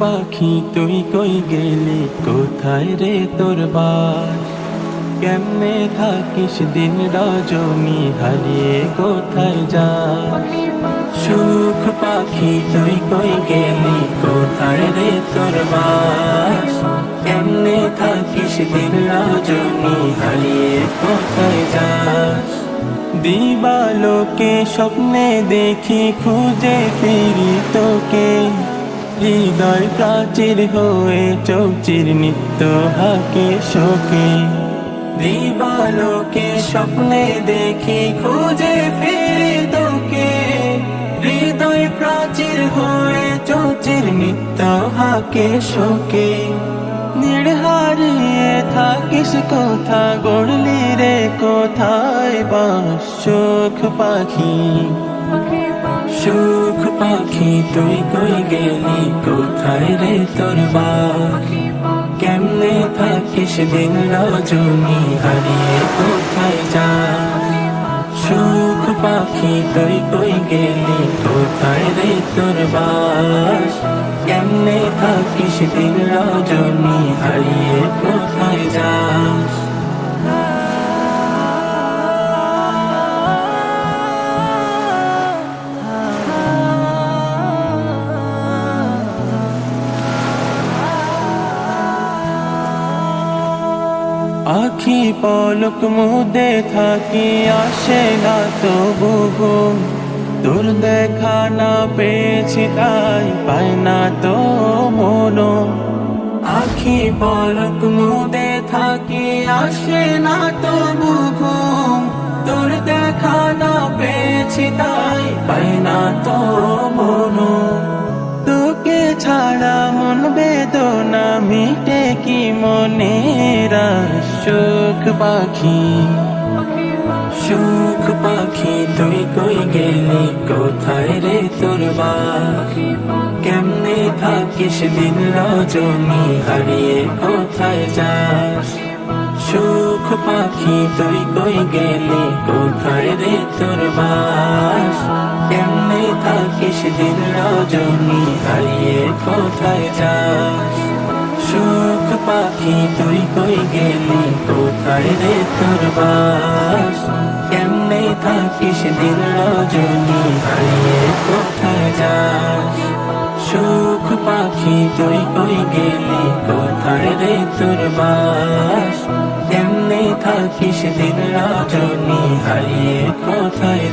পাখি, তুই কই গেলি? কোথায় রে তোর বাস? কেমনে থাকিস দিন রজনী হারিয়ে কোথায় যা সুখ পাখি, তুই কই গেলি? কোথায় রে তোর বাস? কেমনে থাকিস দিন রজনী হারিয়ে কোথায় যাস? দিবালোকে স্বপ্নে দেখি, খুঁজে ফিরি তোকে। হৃদয় প্রাচীর হয়ে চৌচির নিত্য হাকে শোকে। দিবালোকে স্বপ্নে দেখি, খুঁজে ফিরি তোকে। হৃদয় প্রাচীর হয়ে চৌচির নিত্য হাকে শোকে। নির্হারিয়ে থাকিস কোথা, গড়লি রে কোথায় বাস? সুখ পাখি। সুখ পাখি, তুই কই গেলি? কোথায় রে তোর কেমনে থাকিস দিন রজনী? হারিয়ে কোথায় যা? সুখ পাখি, তুই কই গেলি? কোথায় রে তোর কেমনে থাকিস দিন রজনী? হারিয়ে কোথায় যাস আখি পলক মুদে থাকি, আসে না তো ঘুম। তোর দেখা না পেয়েছি তাই পায় না তো মনো। আখি পলক মুদে থাকি, আসে না তো ঘুম। তোর দেখা না পেয়েছি তাই পায় না তো মনো। তোকে ছাড়া মন বেদনা মিটে কি মনের সুখ পাখি সুখ পাখি, তুই কই গেলি? কোথায় রে তোর বাকি কেমনে থাকিস দিন রজনী? হারিয়ে কোথায় যাস? সুখ পাখি, তুই কই গেলি? কোথায় রে তোর বাস কেমনে থাকিস দিন রজনী? হারিয়ে কোথায় যাস? পাখি তুই কই গেলি? কোথায় রে তোর বাস? কেমনে থাকিস দিন রজনী? হারিয়ে কোথায় যাস? সুখ পাখি তুই কই গেলি? কোথায় রে তোর বাস? কেমনে থাকিস দিন রজনী? হারিয়ে কোথায়